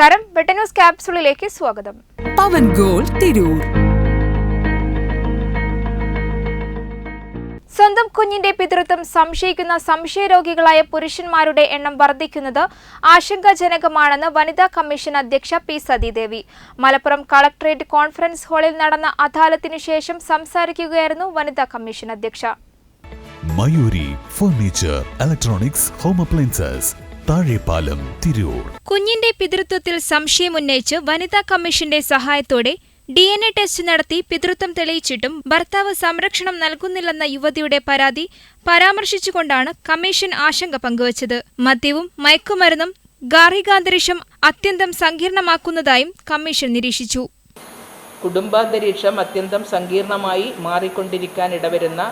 നമസ്കാരം. വെട്ട ന്യൂസ് ക്യാപ്സുളിലേക്ക് സ്വാഗതം. പവൻ ഗോൾ തിരൂർ. സ്വന്തം കുഞ്ഞിന്റെ പിതൃത്വം സംശയിക്കുന്ന സംശയരോഗികളായ പുരുഷന്മാരുടെ എണ്ണം വർദ്ധിക്കുന്നത് ആശങ്കാജനകമാണെന്ന് വനിതാ കമ്മീഷൻ അധ്യക്ഷ P Sathidevi. Malappuram collectorate conference ഹാളിൽ നടന്ന അദാലത്തിനു ശേഷം സംസാരിക്കുകയായിരുന്നു വനിതാ കമ്മീഷൻ അധ്യക്ഷ. Mayuri furniture electronics home appliances Thazhepalam Tirur. കുഞ്ഞിന്റെ പിതൃത്വത്തിൽ സംശയമുന്നയിച്ച് വനിതാ കമ്മീഷന്റെ സഹായത്തോടെ ഡി എൻ എ ടെസ്റ്റ് നടത്തി പിതൃത്വം തെളിയിച്ചിട്ടും ഭർത്താവ് സംരക്ഷണം നൽകുന്നില്ലെന്ന യുവതിയുടെ പരാതി പരാമർശിച്ചുകൊണ്ടാണ് കമ്മീഷൻ ആശങ്ക പങ്കുവച്ചത്. മദ്യവും മയക്കുമരുന്നും ഗാർഹികാന്തരീക്ഷം അത്യന്തം സങ്കീർണമാക്കുന്നതായും കമ്മീഷൻ നിരീക്ഷിച്ചു. കുടുംബാന്തരീക്ഷം അത്യന്തം സങ്കീർണമായി മാറിക്കൊണ്ടിരിക്കാൻ ഇടവരുന്ന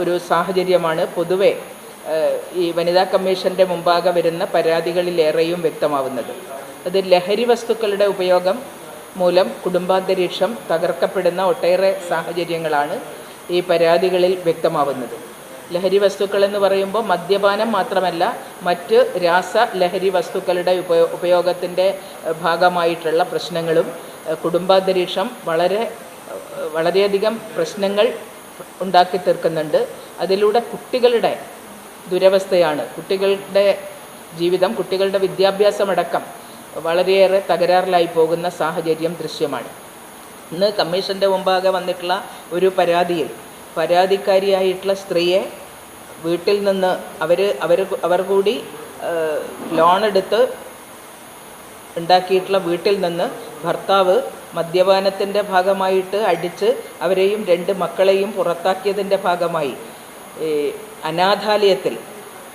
ഒരു സാഹചര്യമാണ് പൊതുവെ ഈ വനിതാ കമ്മീഷന്റെ മുമ്പാകെ വരുന്ന പരാതികളിലേറെയും വ്യക്തമാവുന്നത്. അത് ലഹരി വസ്തുക്കളുടെ ഉപയോഗം മൂലം കുടുംബാന്തരീക്ഷം തകർക്കപ്പെടുന്ന ഒട്ടേറെ സാഹചര്യങ്ങളാണ് ഈ പരാതികളിൽ വ്യക്തമാവുന്നത്. ലഹരി വസ്തുക്കൾ എന്ന് പറയുമ്പോൾ മദ്യപാനം മാത്രമല്ല മറ്റ് രാസ ലഹരി വസ്തുക്കളുടെ ഉപയോ ഉപയോഗത്തിന്റെ ഭാഗമായിട്ടുള്ള പ്രശ്നങ്ങളും കുടുംബാന്തരീക്ഷം വളരെ വളരെയധികം പ്രശ്നങ്ങൾ ഉണ്ടാക്കി തീർക്കുന്നുണ്ട്. അതിലൂടെ കുട്ടികളുടെ ദുരവസ്ഥയാണ്. കുട്ടികളുടെ ജീവിതം കുട്ടികളുടെ വിദ്യാഭ്യാസമടക്കം വളരെയേറെ തകരാറിലായി പോകുന്ന സാഹചര്യം ദൃശ്യമാണ്. ഇന്ന് കമ്മീഷന്റെ മുമ്പാകെ വന്നിട്ടുള്ള ഒരു പരാതിയിൽ പരാതിക്കാരിയായിട്ടുള്ള സ്ത്രീയെ വീട്ടിൽ നിന്ന് അവർ അവർ അവർ കൂടി ലോൺ എടുത്ത് ഉണ്ടാക്കിയിട്ടുള്ള വീട്ടിൽ നിന്ന് ഭർത്താവ് മദ്യപാനത്തിന്റെ ഭാഗമായിട്ട് അടിച്ച് അവരെയും രണ്ട് മക്കളെയും പുറത്താക്കിയതിന്റെ ഭാഗമായി. അനാഥാലയത്തിൽ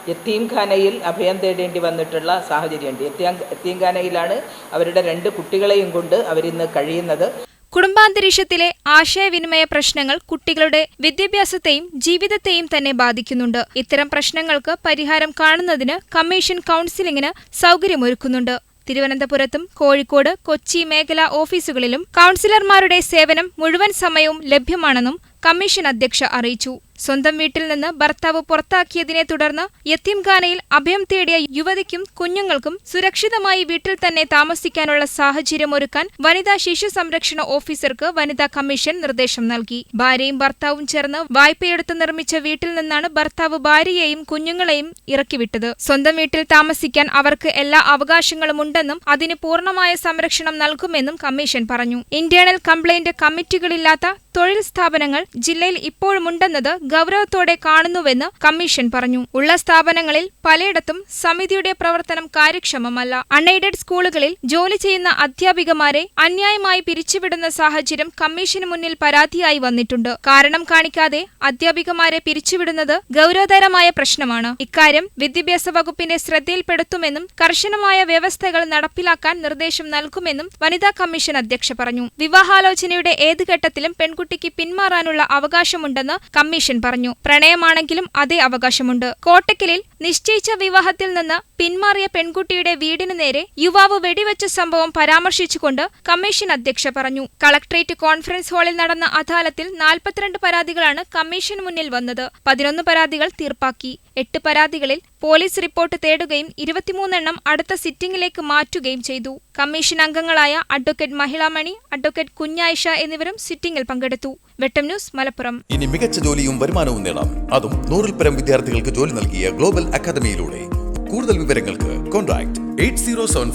യത്തീംഖാനയിൽ അഭയം തേടേണ്ടി വന്നിട്ടുള്ള സാഹചര്യമുണ്ട്. യത്തീം യത്തീംഖാനയിലാണ് അവരുടെ രണ്ട് കുട്ടികളെയും കൊണ്ട് അവരിന്ന് കഴിയുന്നത്. കുടുംബാന്തരീക്ഷത്തിലെ ആശയവിനിമയ പ്രശ്നങ്ങൾ കുട്ടികളുടെ വിദ്യാഭ്യാസത്തെയും ജീവിതത്തെയും തന്നെ ബാധിക്കുന്നുണ്ട്. ഇത്തരം പ്രശ്നങ്ങൾക്ക് പരിഹാരം കാണുന്നതിന് കമ്മീഷൻ കൌൺസിലിംഗിന് സൗകര്യമൊരുക്കുന്നുണ്ട്. തിരുവനന്തപുരത്തും കോഴിക്കോട് കൊച്ചി മേഖലാ ഓഫീസുകളിലും കൗൺസിലർമാരുടെ സേവനം മുഴുവൻ സമയവും ലഭ്യമാണെന്നും കമ്മീഷൻ അധ്യക്ഷ അറിയിച്ചു. സ്വന്തം വീട്ടിൽ നിന്ന് ഭർത്താവ് പുറത്താക്കിയതിനെ തുടർന്ന് യത്തീംഖാനയിൽ അഭയം തേടിയ യുവതിക്കും കുഞ്ഞുങ്ങൾക്കും സുരക്ഷിതമായി വീട്ടിൽ തന്നെ താമസിക്കാനുള്ള സാഹചര്യം ഒരുക്കാൻ വനിതാ ശിശു സംരക്ഷണ ഓഫീസർക്ക് വനിതാ കമ്മീഷൻ നിർദ്ദേശം നൽകി. ഭാര്യയും ഭർത്താവും ചേർന്ന് വായ്പയെടുത്ത് നിർമ്മിച്ച വീട്ടിൽ നിന്നാണ് ഭർത്താവ് ഭാര്യയെയും കുഞ്ഞുങ്ങളെയും ഇറക്കിവിട്ടത്. സ്വന്തം വീട്ടിൽ താമസിക്കാൻ അവർക്ക് എല്ലാ അവകാശങ്ങളും ഉണ്ടെന്നും അതിന് പൂർണമായ സംരക്ഷണം നൽകുമെന്നും കമ്മീഷൻ പറഞ്ഞു. ഇന്റേണൽ കംപ്ലൈന്റ് കമ്മിറ്റികളില്ലാത്ത തൊഴിൽ സ്ഥാപനങ്ങൾ ജില്ലയിൽ ഇപ്പോഴുമുണ്ടെന്നത് ഗൗരവത്തോടെ കാണുന്നുവെന്ന് കമ്മീഷൻ പറഞ്ഞു. ഉള്ള സ്ഥാപനങ്ങളിൽ പലയിടത്തും സമിതിയുടെ പ്രവർത്തനം കാര്യക്ഷമമല്ല. അൺഎയ്ഡഡ് സ്കൂളുകളിൽ ജോലി ചെയ്യുന്ന അധ്യാപികമാരെ അന്യായമായി പിരിച്ചുവിടുന്ന സാഹചര്യം കമ്മീഷന് മുന്നിൽ പരാതിയായി വന്നിട്ടുണ്ട്. കാരണം കാണിക്കാതെ അധ്യാപികമാരെ പിരിച്ചുവിടുന്നത് ഗൗരവതരമായ പ്രശ്നമാണ്. ഇക്കാര്യം വിദ്യാഭ്യാസ വകുപ്പിന്റെ ശ്രദ്ധയിൽപ്പെടുത്തുമെന്നും കർശനമായ വ്യവസ്ഥകൾ നടപ്പിലാക്കാൻ നിർദ്ദേശം നൽകുമെന്നും വനിതാ കമ്മീഷൻ അധ്യക്ഷ പറഞ്ഞു. വിവാഹാലോചനയുടെ ഏത് ഘട്ടത്തിലും പെൺകുട്ടിക്ക് പിന്മാറാനുള്ള അവകാശമുണ്ടെന്ന് കമ്മീഷൻ പറഞ്ഞു. പ്രണയമാണെങ്കിലും അതേ അവകാശമുണ്ട്. കോട്ടക്കലിൽ നിശ്ചയിച്ച വിവാഹത്തിൽ നിന്ന് പിന്മാറിയ പെൺകുട്ടിയുടെ വീടിനു നേരെ യുവാവ് വെടിവെച്ച സംഭവം പരാമർശിച്ചുകൊണ്ട് കമ്മീഷൻ അധ്യക്ഷ പറഞ്ഞു. കളക്ട്രേറ്റ് കോൺഫറൻസ് ഹാളിൽ നടന്ന അദാലത്തിൽ നാൽപ്പത്തിരണ്ട് പരാതികളാണ് കമ്മീഷൻ മുന്നിൽ വന്നത്. പതിനൊന്ന് പരാതികൾ തീർപ്പാക്കി. എട്ട് പരാതികളിൽ പോലീസ് റിപ്പോർട്ട് തേടുകയും ഇരുപത്തിമൂന്നെണ്ണം അടുത്ത സിറ്റിംഗിലേക്ക് മാറ്റുകയും ചെയ്തു. കമ്മീഷൻ അംഗങ്ങളായ അഡ്വക്കേറ്റ് മഹിളാമണി അഡ്വക്കേറ്റ് കുഞ്ഞായിഷ എന്നിവരും സിറ്റിംഗിൽ പങ്കെടുത്തു. വെട്ടം ന്യൂസ് മലപ്പുറം. ഇനി മികച്ച ജോലിയും വരുമാനവും നേടാം. അതും നൂറിൽ പരം വിദ്യാർത്ഥികൾക്ക് ജോലി നൽകിയ ഗ്ലോബൽ അക്കാദമിയിലൂടെ. കൂടുതൽ വിവരങ്ങൾക്ക് കോൺടാക്ട് എയ്റ്റ് സീറോ സെവൻ